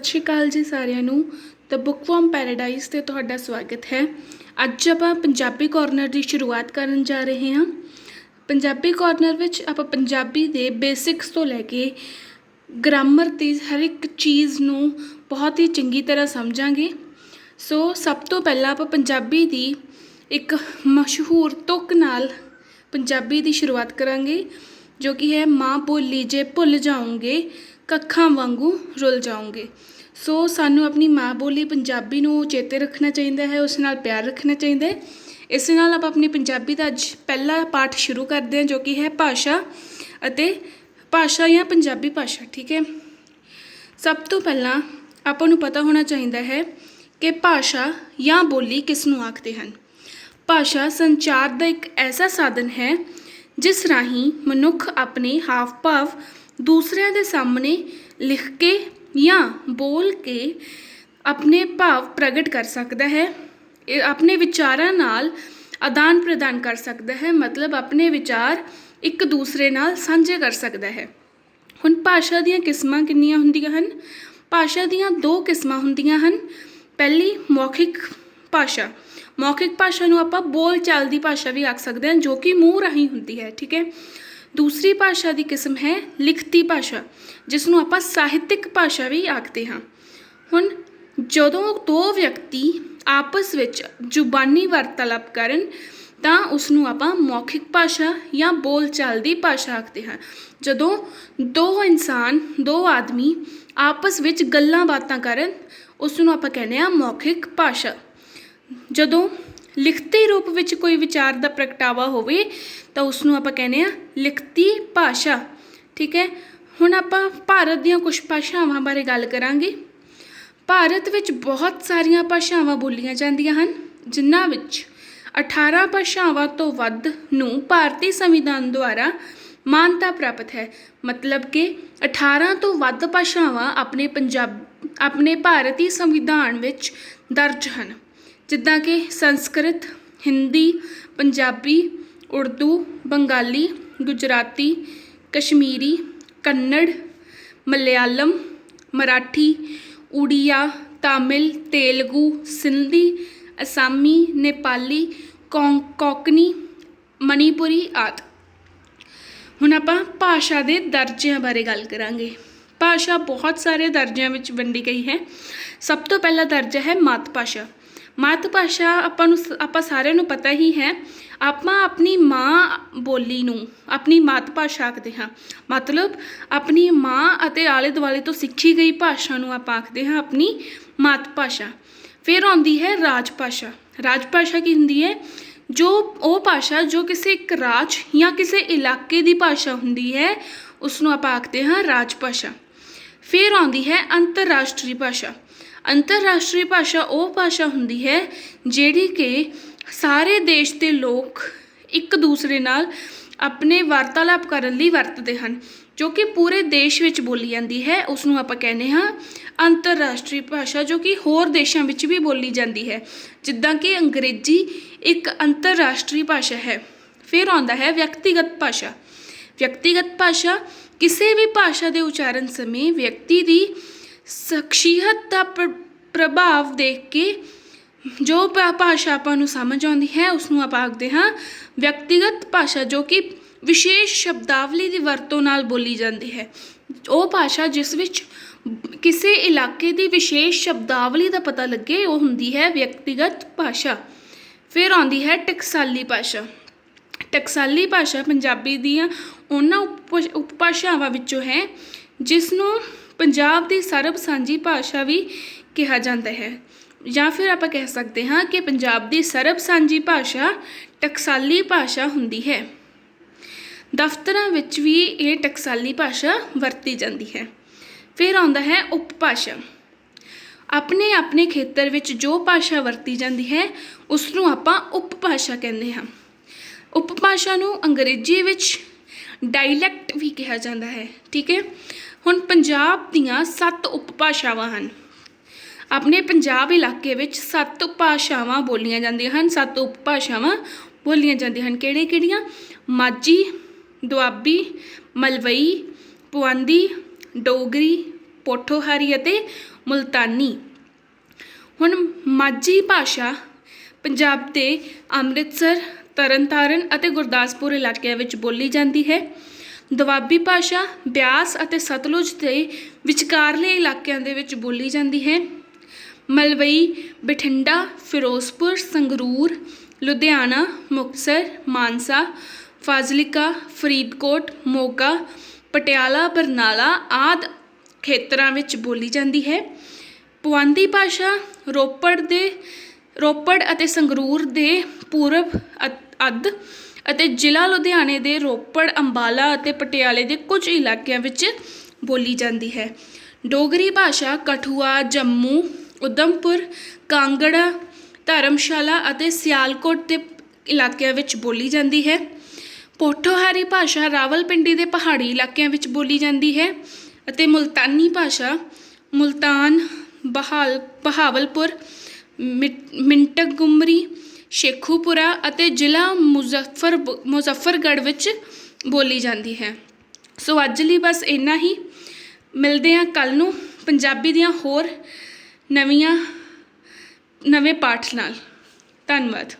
ਸਤਿ ਸ਼੍ਰੀ ਅਕਾਲ ਜੀ ਸਾਰਿਆਂ ਨੂੰ। ਦ ਬੁੱਕਵਰਮ ਪੈਰਾਡਾਈਜ਼ ਤੇ ਤੁਹਾਡਾ ਸਵਾਗਤ ਹੈ। ਅੱਜ ਆਪਾਂ ਪੰਜਾਬੀ ਕਾਰਨਰ ਦੀ ਸ਼ੁਰੂਆਤ ਕਰਨ ਜਾ ਰਹੇ ਹਾਂ। ਪੰਜਾਬੀ ਕਾਰਨਰ ਵਿੱਚ ਆਪਾਂ ਪੰਜਾਬੀ ਦੇ ਬੇਸਿਕਸ ਤੋਂ ਲੈ ਕੇ ਗ੍ਰਾਮਰ 'ਤੇ ਹਰ ਇੱਕ ਚੀਜ਼ ਨੂੰ ਬਹੁਤ ਹੀ ਚੰਗੀ ਤਰ੍ਹਾਂ ਸਮਝਾਂਗੇ। ਸੋ ਸਭ ਤੋਂ ਪਹਿਲਾਂ ਆਪਾਂ ਪੰਜਾਬੀ ਦੀ ਇੱਕ ਮਸ਼ਹੂਰ ਤੁਕ ਨਾਲ ਪੰਜਾਬੀ ਦੀ ਸ਼ੁਰੂਆਤ ਕਰਾਂਗੇ, ਜੋ ਕਿ ਹੈ ਮਾਂ ਬੋਲੀ ਜੇ ਭੁੱਲ ਜਾਓਗੇ ਕੱਖਾਂ ਵਾਂਗੂ ਰੁੱਲ ਜਾਓਗੇ। ਸੋ ਸਾਨੂੰ ਆਪਣੀ ਮਾਂ ਬੋਲੀ ਪੰਜਾਬੀ ਨੂੰ ਚੇਤੇ ਰੱਖਣਾ ਚਾਹੀਦਾ ਹੈ, ਉਸ ਨਾਲ ਪਿਆਰ ਰੱਖਣਾ ਚਾਹੀਦਾ ਹੈ। ਇਸ ਨਾਲ ਆਪਾਂ ਆਪਣੀ ਪੰਜਾਬੀ ਦਾ ਅੱਜ ਪਹਿਲਾ ਪਾਠ ਸ਼ੁਰੂ ਕਰਦੇ ਹਾਂ, ਜੋ ਕਿ ਹੈ ਭਾਸ਼ਾ ਅਤੇ ਭਾਸ਼ਾ ਜਾਂ ਪੰਜਾਬੀ ਭਾਸ਼ਾ, ਠੀਕ ਹੈ। ਸਭ ਤੋਂ ਪਹਿਲਾਂ ਆਪਾਂ ਨੂੰ ਪਤਾ ਹੋਣਾ ਚਾਹੀਦਾ ਹੈ ਕਿ ਭਾਸ਼ਾ ਜਾਂ ਬੋਲੀ ਕਿਸ ਨੂੰ ਆਖਦੇ ਹਨ। ਭਾਸ਼ਾ ਸੰਚਾਰ ਦਾ ਇੱਕ ਐਸਾ ਸਾਧਨ ਹੈ, ਜਿਸ ਰਾਹੀਂ ਮਨੁੱਖ ਆਪਣੇ ਹਾਵ ਭਾਵ ਦੂਸਰਿਆਂ ਦੇ ਸਾਹਮਣੇ ਲਿਖ ਕੇ ਜਾਂ ਬੋਲ ਕੇ ਆਪਣੇ ਭਾਵ ਪ੍ਰਗਟ ਕਰ ਸਕਦਾ ਹੈ। ਇਹ ਆਪਣੇ ਵਿਚਾਰਾਂ ਨਾਲ ਆਦਾਨ ਪ੍ਰਦਾਨ ਕਰ ਸਕਦਾ ਹੈ। ਮਤਲਬ ਆਪਣੇ ਵਿਚਾਰ ਇੱਕ ਦੂਸਰੇ ਨਾਲ ਸਾਂਝੇ ਕਰ ਸਕਦਾ ਹੈ। ਹੁਣ ਭਾਸ਼ਾ ਦੀਆਂ ਕਿਸਮਾਂ ਕਿੰਨੀਆਂ ਹੁੰਦੀਆਂ ਹਨ? ਭਾਸ਼ਾ ਦੀਆਂ ਦੋ ਕਿਸਮਾਂ ਹੁੰਦੀਆਂ ਹਨ। ਪਹਿਲੀ ਮੌਖਿਕ ਭਾਸ਼ਾ। ਮੌਖਿਕ ਭਾਸ਼ਾ ਨੂੰ ਆਪਾਂ ਬੋਲ ਚਾਲ ਦੀ ਭਾਸ਼ਾ ਵੀ ਆਖ ਸਕਦੇ ਹਾਂ, ਜੋ ਕਿ ਮੂੰਹ ਰਾਹੀਂ ਹੁੰਦੀ ਹੈ, ਠੀਕ ਹੈ? ਦੂਸਰੀ ਭਾਸ਼ਾ ਦੀ ਕਿਸਮ ਹੈ ਲਿਖਤੀ ਭਾਸ਼ਾ ਜਿਸ ਨੂੰ ਆਪਾਂ ਸਾਹਿਤਿਕ ਭਾਸ਼ਾ ਵੀ ਆਖਦੇ ਹਾਂ। ਹੁਣ ਜਦੋਂ ਦੋ ਵਿਅਕਤੀ ਆਪਸ ਵਿੱਚ ਜ਼ੁਬਾਨੀ ਵਾਰਤਾਲਾਪ ਕਰਨ, ਤਾਂ ਉਸ ਨੂੰ ਆਪਾਂ ਮੌਖਿਕ ਭਾਸ਼ਾ ਜਾਂ ਬੋਲਚਾਲ ਦੀ ਭਾਸ਼ਾ ਆਖਦੇ ਹਾਂ। ਜਦੋਂ ਦੋ ਇਨਸਾਨ, ਦੋ ਆਦਮੀ ਆਪਸ ਵਿੱਚ ਗੱਲਾਂ ਬਾਤਾਂ ਕਰਨ ਉਸ ਨੂੰ ਆਪਾਂ ਕਹਿੰਦੇ ਆ ਮੌਖਿਕ ਭਾਸ਼ਾ। ਜਦੋਂ ਲਿਖਤੀ ਰੂਪ ਵਿੱਚ ਕੋਈ ਵਿਚਾਰ ਦਾ ਪ੍ਰਗਟਾਵਾ ਹੋਵੇ ਤਾਂ ਉਸ ਨੂੰ ਆਪਾਂ ਕਹਿੰਦੇ ਆ ਲਿਖਤੀ ਭਾਸ਼ਾ। ਠੀਕ ਹੈ? ਹੁਣ ਆਪਾਂ ਭਾਰਤ ਦੀਆਂ ਕੁਝ ਭਾਸ਼ਾਵਾਂ ਬਾਰੇ ਗੱਲ ਕਰਾਂਗੇ। ਭਾਰਤ ਵਿੱਚ ਬਹੁਤ ਸਾਰੀਆਂ ਭਾਸ਼ਾਵਾਂ ਬੋਲੀਆਂ ਜਾਂਦੀਆਂ ਹਨ, ਜਿਨ੍ਹਾਂ ਵਿੱਚ 18 ਭਾਸ਼ਾਵਾਂ ਤੋਂ ਵੱਧ ਨੂੰ ਭਾਰਤੀ ਸੰਵਿਧਾਨ ਦੁਆਰਾ ਮਾਨਤਾ ਪ੍ਰਾਪਤ ਹੈ। ਮਤਲਬ ਕਿ 18 ਤੋਂ ਵੱਧ ਭਾਸ਼ਾਵਾਂ ਆਪਣੇ ਪੰਜਾਬ, ਆਪਣੇ ਭਾਰਤੀ ਸੰਵਿਧਾਨ ਵਿੱਚ ਦਰਜ ਹਨ। ਜਿੱਦਾਂ ਕਿ ਸੰਸਕ੍ਰਿਤ, ਹਿੰਦੀ, ਪੰਜਾਬੀ, ਉਰਦੂ, ਬੰਗਾਲੀ, ਗੁਜਰਾਤੀ, ਕਸ਼ਮੀਰੀ, ਕੰਨੜ, ਮਲਿਆਲਮ, ਮਰਾਠੀ ਉੜੀਆ ਤਾਮਿਲ, ਤੇਲਗੂ, ਸਿੰਧੀ, ਅਸਾਮੀ, ਨੇਪਾਲੀ, ਕੌਂ, ਕੋਕਨੀ, ਮਣੀਪੁਰੀ ਆਦਿ। ਹੁਣ ਆਪਾਂ ਭਾਸ਼ਾ ਦੇ ਦਰਜਿਆਂ ਬਾਰੇ ਗੱਲ ਕਰਾਂਗੇ। ਭਾਸ਼ਾ ਬਹੁਤ ਸਾਰੇ ਦਰਜਿਆਂ ਵਿੱਚ ਵੰਡੀ ਗਈ ਹੈ। ਸਭ ਤੋਂ ਪਹਿਲਾ ਦਰਜਾ ਹੈ ਮਾਤ ਭਾਸ਼ਾ। ਮਾਤ ਭਾਸ਼ਾ ਆਪਾਂ ਨੂੰ ਆਪਾਂ ਸਾਰਿਆਂ ਨੂੰ ਪਤਾ ਹੀ ਹੈ। ਆਪਾਂ ਆਪਣੀ ਮਾਂ ਬੋਲੀ ਨੂੰ, ਆਪਣੀ ਮਾਤ ਭਾਸ਼ਾ ਆਖਦੇ ਹਾਂ। ਮਤਲਬ ਆਪਣੀ ਮਾਂ ਅਤੇ ਆਲੇ ਦੁਆਲੇ ਤੋਂ ਸਿੱਖੀ ਗਈ ਭਾਸ਼ਾ ਨੂੰ ਆਪਾਂ ਆਖਦੇ ਹਾਂ ਆਪਣੀ ਮਾਤ ਭਾਸ਼ਾ। ਫਿਰ ਆਉਂਦੀ ਹੈ ਰਾਜ ਭਾਸ਼ਾ। ਰਾਜ ਭਾਸ਼ਾ ਕੀ ਹੁੰਦੀ ਹੈ? ਜੋ ਉਹ ਭਾਸ਼ਾ ਜੋ ਕਿਸੇ ਇੱਕ ਰਾਜ ਜਾਂ ਕਿਸੇ ਇਲਾਕੇ ਦੀ ਭਾਸ਼ਾ ਹੁੰਦੀ ਹੈ ਉਸ ਨੂੰ ਆਪਾਂ ਆਖਦੇ ਹਾਂ ਰਾਜ ਭਾਸ਼ਾ। ਫਿਰ ਆਉਂਦੀ ਹੈ ਅੰਤਰਰਾਸ਼ਟਰੀ ਭਾਸ਼ਾ। ਅੰਤਰਰਾਸ਼ਟਰੀ ਭਾਸ਼ਾ ਉਹ ਭਾਸ਼ਾ ਹੁੰਦੀ ਹੈ ਜਿਹੜੀ ਕਿ ਸਾਰੇ ਦੇਸ਼ ਦੇ ਲੋਕ ਇੱਕ ਦੂਸਰੇ ਨਾਲ ਆਪਣੇ ਵਾਰਤਾਲਾਪ ਕਰਨ ਲਈ ਵਰਤਦੇ ਹਨ, ਜੋ ਕਿ ਪੂਰੇ ਦੇਸ਼ ਵਿੱਚ ਬੋਲੀ ਜਾਂਦੀ ਹੈ। ਉਸ ਨੂੰ ਆਪਾਂ ਕਹਿੰਦੇ ਹਾਂ ਅੰਤਰਰਾਸ਼ਟਰੀ ਭਾਸ਼ਾ, ਜੋ ਕਿ ਹੋਰ ਦੇਸ਼ਾਂ ਵਿੱਚ ਵੀ ਬੋਲੀ ਜਾਂਦੀ ਹੈ। ਜਿੱਦਾਂ ਕਿ ਅੰਗਰੇਜ਼ੀ ਇੱਕ ਅੰਤਰਰਾਸ਼ਟਰੀ ਭਾਸ਼ਾ ਹੈ, ਫਿਰ ਆਉਂਦਾ ਹੈ ਵਿਅਕਤੀਗਤ ਭਾਸ਼ਾ। ਵਿਅਕਤੀਗਤ ਭਾਸ਼ਾ ਕਿਸੇ ਵੀ ਭਾਸ਼ਾ ਦੇ ਉਚਾਰਨ ਸਮੇਂ ਵਿਅਕਤੀ ਦੀ ਸ਼ਖਸੀਅਤ ਦਾ ਪ੍ਰਭਾਵ ਦੇਖ ਕੇ ਜੋ ਭਾ, ਭਾਸ਼ਾ ਆਪਾਂ ਨੂੰ ਸਮਝ ਆਉਂਦੀ ਹੈ, ਉਸਨੂੰ ਆਪਾਂ ਆਖਦੇ ਹਾਂ ਵਿਅਕਤੀਗਤ ਭਾਸ਼ਾ, ਜੋ ਕਿ ਵਿਸ਼ੇਸ਼ ਸ਼ਬਦਾਵਲੀ ਦੀ ਵਰਤੋਂ ਨਾਲ ਬੋਲੀ ਜਾਂਦੀ ਹੈ। ਉਹ ਭਾਸ਼ਾ ਜਿਸ ਵਿੱਚ ਕਿਸੇ ਇਲਾਕੇ ਦੀ ਵਿਸ਼ੇਸ਼ ਸ਼ਬਦਾਵਲੀ ਦਾ ਪਤਾ ਲੱਗੇ, ਉਹ ਹੁੰਦੀ ਹੈ ਵਿਅਕਤੀਗਤ ਭਾਸ਼ਾ। ਫਿਰ ਆਉਂਦੀ ਹੈ ਟਕਸਾਲੀ ਭਾਸ਼ਾ। ਟਕਸਾਲੀ ਭਾਸ਼ਾ ਪੰਜਾਬੀ ਦੀਆਂ ਉਹਨਾਂ ਉਪਭਾਸ਼ਾਵਾਂ ਵਿੱਚੋਂ ਹੈ ਜਿਸ ਨੂੰ ਪੰਜਾਬ ਦੀ ਸਰਬ ਸਾਂਝੀ ਭਾਸ਼ਾ ਵੀ ਕਿਹਾ ਜਾਂਦਾ ਹੈ। ਜਾਂ ਫਿਰ ਆਪਾਂ ਕਹਿ ਸਕਦੇ ਹਾਂ ਕਿ ਪੰਜਾਬ ਦੀ ਸਰਬ ਸਾਂਝੀ ਭਾਸ਼ਾ ਟਕਸਾਲੀ ਭਾਸ਼ਾ ਹੁੰਦੀ ਹੈ। ਦਫ਼ਤਰਾਂ ਵਿੱਚ ਵੀ ਇਹ ਟਕਸਾਲੀ ਭਾਸ਼ਾ ਵਰਤੀ ਜਾਂਦੀ ਹੈ। ਫਿਰ ਆਉਂਦਾ ਹੈ ਉਪਭਾਸ਼ਾ। ਆਪਣੇ ਆਪਣੇ ਖੇਤਰ ਵਿੱਚ ਜੋ ਭਾਸ਼ਾ ਵਰਤੀ ਜਾਂਦੀ ਹੈ ਉਸ ਨੂੰ ਆਪਾਂ ਉਪਭਾਸ਼ਾ ਕਹਿੰਦੇ ਹਾਂ। ਉਪਭਾਸ਼ਾ ਨੂੰ ਅੰਗਰੇਜ਼ੀ ਵਿੱਚ ਡਾਇਲੈਕਟ ਵੀ ਕਿਹਾ ਜਾਂਦਾ ਹੈ, ਠੀਕ ਹੈ? ਹੁਣ ਪੰਜਾਬ ਦੀਆਂ ਸੱਤ ਉਪਭਾਸ਼ਾਵਾਂ ਹਨ। ਆਪਣੇ ਪੰਜਾਬ ਇਲਾਕੇ ਵਿੱਚ ਸੱਤ ਭਾਸ਼ਾਵਾਂ ਬੋਲੀਆਂ ਜਾਂਦੀਆਂ ਹਨ। ਸੱਤ ਉਪਭਾਸ਼ਾਵਾਂ ਬੋਲੀਆਂ ਜਾਂਦੀਆਂ ਹਨ। ਕਿਹੜੇ ਕਿਹੜੀਆਂ? ਮਾਝੀ, ਦੁਆਬੀ, ਮਲਵਈ, ਪੁਆਂਦੀ, ਡੋਗਰੀ, ਪੋਠੋਹਾਰੀ ਅਤੇ ਮੁਲਤਾਨੀ। ਹੁਣ ਮਾਝੀ ਭਾਸ਼ਾ ਪੰਜਾਬ ਦੇ ਅੰਮ੍ਰਿਤਸਰ, ਤਰਨਤਾਰਨ ਅਤੇ ਗੁਰਦਾਸਪੁਰ ਇਲਾਕਿਆਂ ਵਿੱਚ ਬੋਲੀ ਜਾਂਦੀ ਹੈ। ਦੁਆਬੀ ਭਾਸ਼ਾ ਬਿਆਸ ਅਤੇ ਸਤਲੁਜ ਦੇ ਵਿਚਕਾਰਲੇ ਇਲਾਕਿਆਂ ਦੇ ਵਿੱਚ ਬੋਲੀ ਜਾਂਦੀ ਹੈ। ਮਲਵਈ, ਬਠਿੰਡਾ, ਫਿਰੋਜ਼ਪੁਰ, ਸੰਗਰੂਰ, ਲੁਧਿਆਣਾ, ਮੁਕਤਸਰ, ਮਾਨਸਾ, ਫਾਜ਼ਿਲਕਾ, ਫਰੀਦਕੋਟ, ਮੋਗਾ, ਪਟਿਆਲਾ, ਬਰਨਾਲਾ ਆਦਿ ਖੇਤਰਾਂ ਵਿੱਚ ਬੋਲੀ ਜਾਂਦੀ ਹੈ। ਪੁਆਂਦੀ ਭਾਸ਼ਾ ਰੋਪੜ ਦੇ ਰੋਪੜ ਅਤੇ ਸੰਗਰੂਰ ਦੇ ਪੂਰਬ ਅੱਧ ਅਤੇ ਜ਼ਿਲ੍ਹਾ ਲੁਧਿਆਣੇ ਦੇ ਰੋਪੜ, ਅੰਬਾਲਾ ਅਤੇ ਪਟਿਆਲੇ ਦੇ ਕੁਝ ਇਲਾਕਿਆਂ ਵਿੱਚ ਬੋਲੀ ਜਾਂਦੀ ਹੈ। ਡੋਗਰੀ ਭਾਸ਼ਾ ਕਠੂਆ, ਜੰਮੂ, ਉਦਮਪੁਰ, ਕਾਂਗੜਾ, ਧਰਮਸ਼ਾਲਾ ਅਤੇ ਸਿਆਲਕੋਟ ਦੇ ਇਲਾਕਿਆਂ ਵਿੱਚ ਬੋਲੀ ਜਾਂਦੀ ਹੈ। ਪੋਠੋਹਾਰੀ ਭਾਸ਼ਾ ਰਾਵਲਪਿੰਡੀ ਦੇ ਪਹਾੜੀ ਇਲਾਕਿਆਂ ਵਿੱਚ ਬੋਲੀ ਜਾਂਦੀ ਹੈ ਅਤੇ ਮੁਲਤਾਨੀ ਭਾਸ਼ਾ ਮੁਲਤਾਨ, ਬਹਾਲ, ਬਹਾਵਲਪੁਰ ਮਿੰਟਕ ਮਿੰਟਗੁਮਰੀ ਸ਼ੇਖੂਪੁਰਾ ਅਤੇ ਜ਼ਿਲ੍ਹਾ ਮੁਜ਼ੱਫਰ ਮੁਜ਼ੱਫਰਗੜ੍ਹ ਵਿੱਚ ਬੋਲੀ ਜਾਂਦੀ ਹੈ। ਸੋ ਅੱਜ ਲਈ ਬਸ ਇੰਨਾ ਹੀ। ਮਿਲਦੇ ਹਾਂ ਕੱਲ੍ਹ ਨੂੰ ਪੰਜਾਬੀ ਦੀਆਂ ਹੋਰ ਨਵੀਆਂ ਨਵੇਂ ਪਾਠ ਨਾਲ। ਧੰਨਵਾਦ।